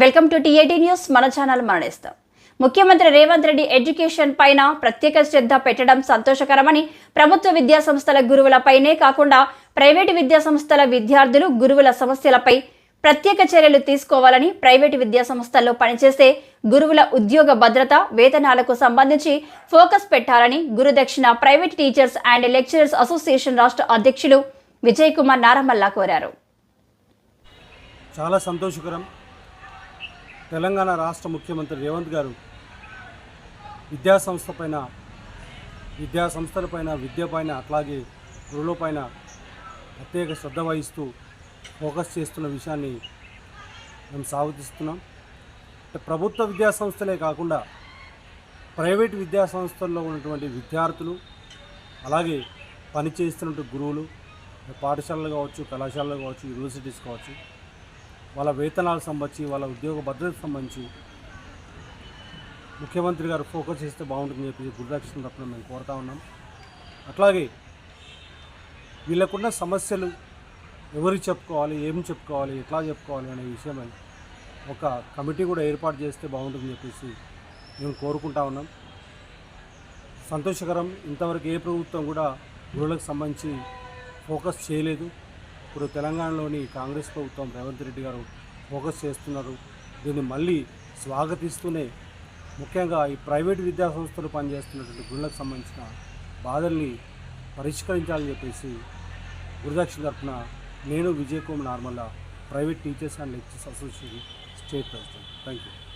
Welcome to TAT news. మన channel మరణిస్తాం. ముఖ్యమంత్రి రేవంత్ రెడ్డి ఎడ్యుకేషన్ పైన ప్రత్యేక శ్రద్ధ పెట్టడం సంతోషకరమని ప్రభుత్వ విద్యా సంస్థల గురువులపైనే కాకుండా ప్రైవేటు విద్యా సంస్థల విద్యార్థులు గురువుల సమస్యలపై ప్రత్యేక చర్యలు తీసుకోవాలని ప్రైవేటు విద్యా సంస్థల్లో పనిచేసే గురువుల ఉద్యోగ భద్రత వేతనాలకు సంబంధించి ఫోకస్ పెట్టాలని Gurudakshina private teachers and lecturers association రాష్ట్ర అధ్యక్షులు విజయ్ కుమార్ నారమల్లా కోరారు. చాలా సంతోషకరం. తెలంగాణ రాష్ట్ర ముఖ్యమంత్రి రేవంత్ గారు విద్యాసంస్థ పైన విద్యాసంస్థల పైన విద్య పైన అట్లాగే గురువులపైన ప్రత్యేక శ్రద్ధ వహిస్తూ ఫోకస్ చేస్తున్న విషయాన్ని మేము సాగుతిస్తున్నాం. ప్రభుత్వ విద్యాసంస్థలే కాకుండా ప్రైవేట్ విద్యాసంస్థల్లో ఉన్నటువంటి విద్యార్థులు అలాగే పనిచేస్తున్నటువంటి గురువులు పాఠశాలలు కావచ్చు కళాశాలలు కావచ్చు యూనివర్సిటీస్ కావచ్చు వాళ్ళ వేతనాలకు సంబంధించి వాళ్ళ ఉద్యోగ భద్రతకు సంబంధించి ముఖ్యమంత్రి గారు ఫోకస్ చేస్తే బాగుంటుందని చెప్పి గురుదక్షిణ తప్పని మేము కోరుతా ఉన్నాం. అట్లాగే వీళ్ళకున్న సమస్యలు ఎవరికి చెప్పుకోవాలి ఏం చెప్పుకోవాలి ఎట్లా చెప్పుకోవాలి అనే విషయమై ఒక కమిటీ కూడా ఏర్పాటు చేస్తే బాగుంటుందని చెప్పేసి మేము కోరుకుంటా ఉన్నాం. సంతోషకరం. ఇంతవరకు ఏ ప్రభుత్వం కూడా గురువులకు సంబంధించి ఫోకస్ చేయలేదు. ఇప్పుడు తెలంగాణలోని కాంగ్రెస్ ప్రభుత్వం రేవంత్ రెడ్డి గారు ఫోకస్ చేస్తున్నారు. దీన్ని మళ్ళీ స్వాగతిస్తూనే ముఖ్యంగా ఈ ప్రైవేట్ విద్యా సంస్థలు పనిచేస్తున్నటువంటి గుళ్ళకు సంబంధించిన బాధల్ని పరిష్కరించాలని చెప్పేసి గురుదక్షిణ తరఫున నేను Vijay Kumar నార్మల్లా private teachers and lecturers association state president thank you